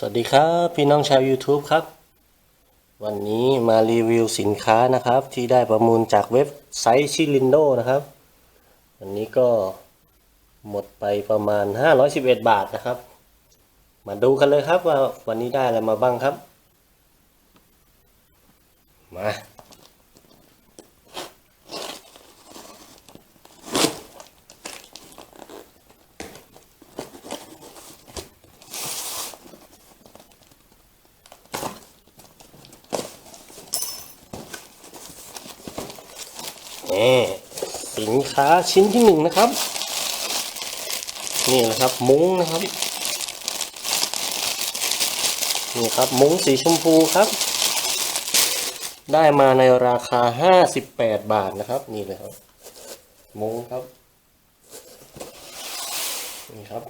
สวัสดีครับ พี่น้องชาว YouTube ครับ วันนี้มารีวิวสินค้านะครับ ที่ได้ประมูลจากเว็บไซต์ชิลินโดนะครับ วันนี้ก็หมดไปประมาณ 511 บาทนะครับ มาดูกันเลยครับว่าวันนี้ได้อะไรมาบ้างครับ มา นี่สินค้าชิ้นที่หนึ่งนะครับ นี่นะครับมุ้งนะครับ นี่ครับมุ้งสีชมพูครับ ได้มาในราคา58บาทนะครับ นี่เลยครับ มุ้งครับ นี่ครับ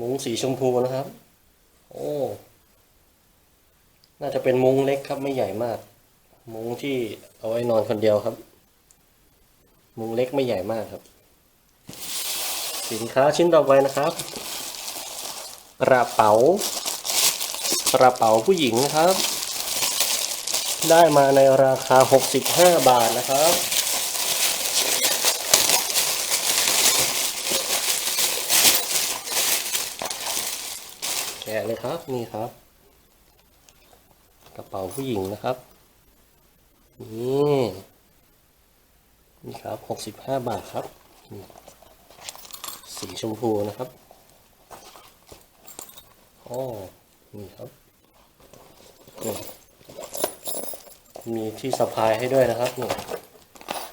มุ้งสีชมพูนะครับ โอ้ น่าจะเป็นมุ้งเล็กครับไม่ใหญ่มาก มุ้งที่เอาไว้นอนคนเดียวครับ มุ้งเล็กไม่ใหญ่มากครับ สินค้าชิ้นต่อไปนะครับ กระเป๋ากระเป๋าผู้หญิงนะครับ ได้มาในราคา 65 บาทนะครับแกะเลยครับนี่ครับ กระเป๋าผู้หญิงนะครับ นี่นี่ครับหกสิบห้าบาทครับ สีชมพูนะครับอ๋อนี่ครับ มีที่สะพายให้ด้วยนะครับนี่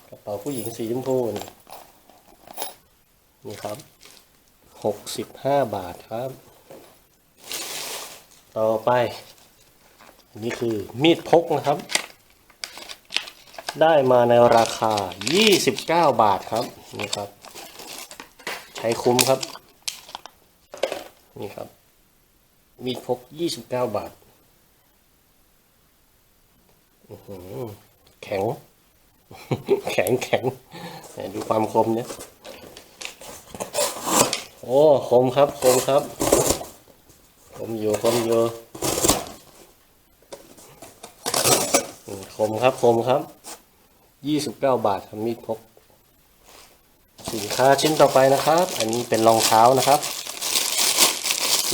กระเป๋าผู้หญิงสีชมพูนี่นี่ครับหกสิบห้าบาทครับ ต่อไป นี่คือมีดพกนะครับ ได้มาในราคา 29 บาทครับ นี่ครับ ใช้คุ้มครับ นี่ครับ มีดพก 29 บาทแข็ง แข็งแข็ง ดูความคมเนี่ย โอ้คมครับ คมครับ คมอยู่คมอยู่อืมคมครับ คมครับ ยี่สิบเก้าบาทมีดพก สินค้าชิ้นต่อไปนะครับ อันนี้เป็นรองเท้านะครับ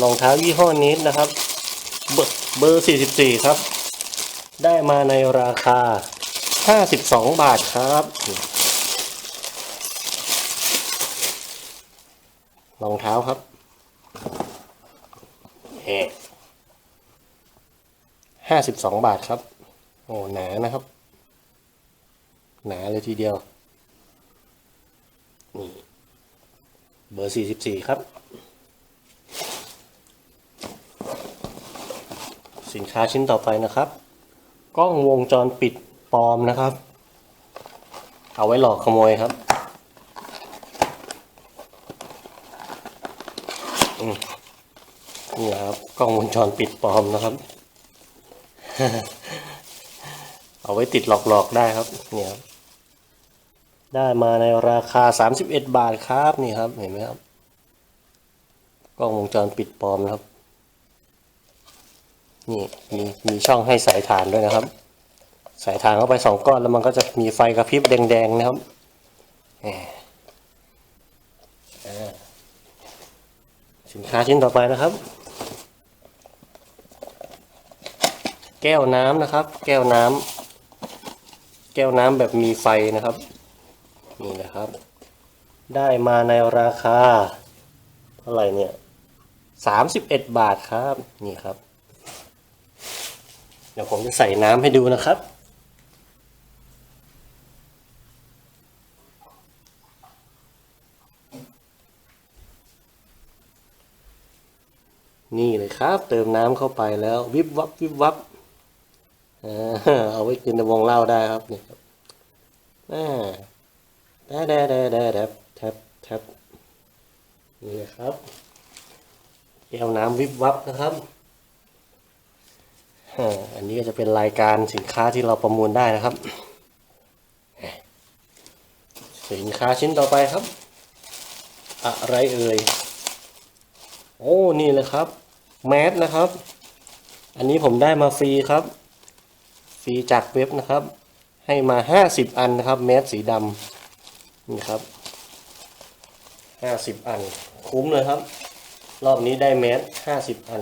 รองเท้ายี่ห้อนี้นะครับ เบอร์เบอร์สี่สิบสี่ครับ ได้มาในราคาห้าสิบสองบาทครับรองเท้าครับห้าสิบสองบาทครับ โอ้ หนานะครับ หนาเลยทีเดียว นี่ เบอร์สี่สิบสี่ครับ สินค้าชิ้นต่อไปนะครับ กล้องวงจรปิดปลอมนะครับ เอาไว้หลอกขโมยครับนี่ครับกล้องวงจรปิดปลอมนะครับ เอาไว้ติดหลอกๆได้ครับ เนี่ยครับ ได้มาในราคา 31 บาทครับนี่ครับเห็นไหมครับกล้องวงจรปิดปลอมนะครับ นี่มีมีช่องให้สายฐานด้วยนะครับ สายฐานเข้าไปสองก้อนแล้วมันก็จะมีไฟกระพริบแดงๆนะครับแหมอ่าสินค้าชิ้นต่อไปนะครับ แก้วน้ำนะครับ แก้วน้ำแก้วน้ำแบบมีไฟนะครับ นี่นะครับ ได้มาในราคาเท่าไหร่เนี่ยสามสิบเอ็ดบาทครับ นี่ครับ เดี๋ยวผมจะใส่น้ำให้ดูนะครับนี่เลยครับ เติมน้ำเข้าไปแล้ว วิบวับวิบวับเอาไว้กินในวงเล้าได้ครับนี่ครับ อ่าดดแดดแดดแดดแทบแทบนี่นะครับแก้วน้ำวิบวับนะครับอันนี้ก็จะเป็นรายการสินค้าที่เราประมูลได้นะครับ สินค้าชิ้นต่อไปครับ อะไรเอ่ย โอ้นี่เลยครับ แมสนะครับ อันนี้ผมได้มาฟรีครับ ฟรีจากเว็บนะครับ ให้มาห้าสิบอันนะครับ แมสสีดำ นี่ครับห้าสิบอัน คุ้มเลยครับ รอบนี้ได้แมสห้าสิบอัน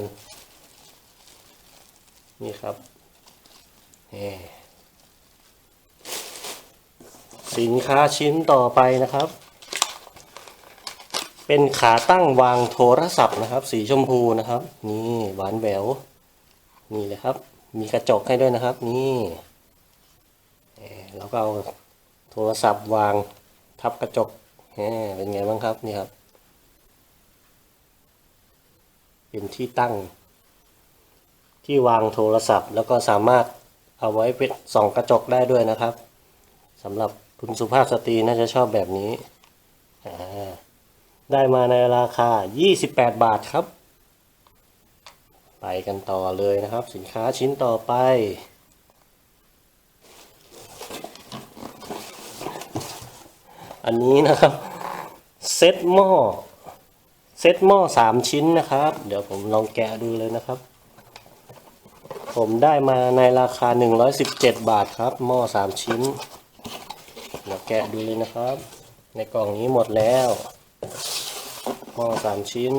นี่ครับสินค้าชิ้นต่อไปนะครับ เป็นขาตั้งวางโทรศัพท์นะครับ สีชมพูนะครับ นี่หวานแหววนี่เลยครับ มีกระจกให้ด้วยนะครับ นี่เอ่อแล้วก็เอาโทรศัพท์วาง ทับกระจกเป็นไงบ้างครับนี่ครับ เป็นที่ตั้ง ที่วางโทรศัพท์ แล้วก็สามารถเอาไว้เป็นส่องกระจกได้ด้วยนะครับสำหรับคุณสุภาพสตรีน่าจะชอบแบบนี้ ได้มาในราคา 28 บาทครับ ไปกันต่อเลยนะครับ สินค้าชิ้นต่อไป อันนี้นะครับเซตหม้อเซตหม้อสามชิ้นนะครับ เดี๋ยวผมลองแกะดูเลยนะครับ ผมได้มาในราคา 117 บาทครับ หม้อสามชิ้นเดี๋ยวแกะดูเลยนะครับ ในกล่องนี้หมดแล้ว หม้อสามชิ้น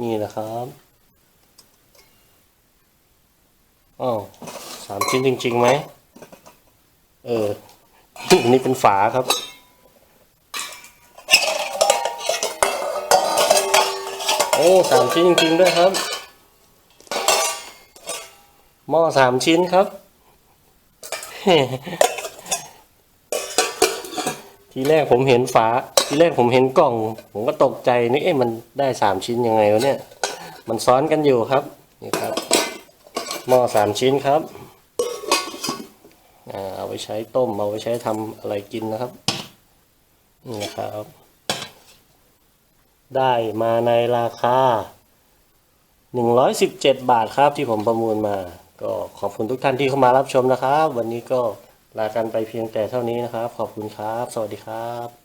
นี่นะครับอ้าวสามชิ้นจริงๆไหมเอออันนี้เป็นฝาครับโอ้สามชิ้นจริงๆด้วยครับหม้อสามชิ้นครับ ทีแรกผมเห็นฝา ทีแรกผมเห็นกล่อง ผมก็ตกใจนึกเอ๊ะมันได้สามชิ้นยังไงวะเนี่ย มันซ้อนกันอยู่ครับ นี่ครับ หม้อสามชิ้นครับเอาไว้ใช้ต้ม เอาไว้ใช้ทำอะไรกินนะครับ นี่ครับ ได้มาในราคา 117 บาทครับที่ผมประมูลมา ก็ขอบคุณทุกท่านที่เข้ามารับชมนะครับ วันนี้ก็ ลากันไปเพียงแต่เท่านี้นะครับ ขอบคุณครับ สวัสดีครับ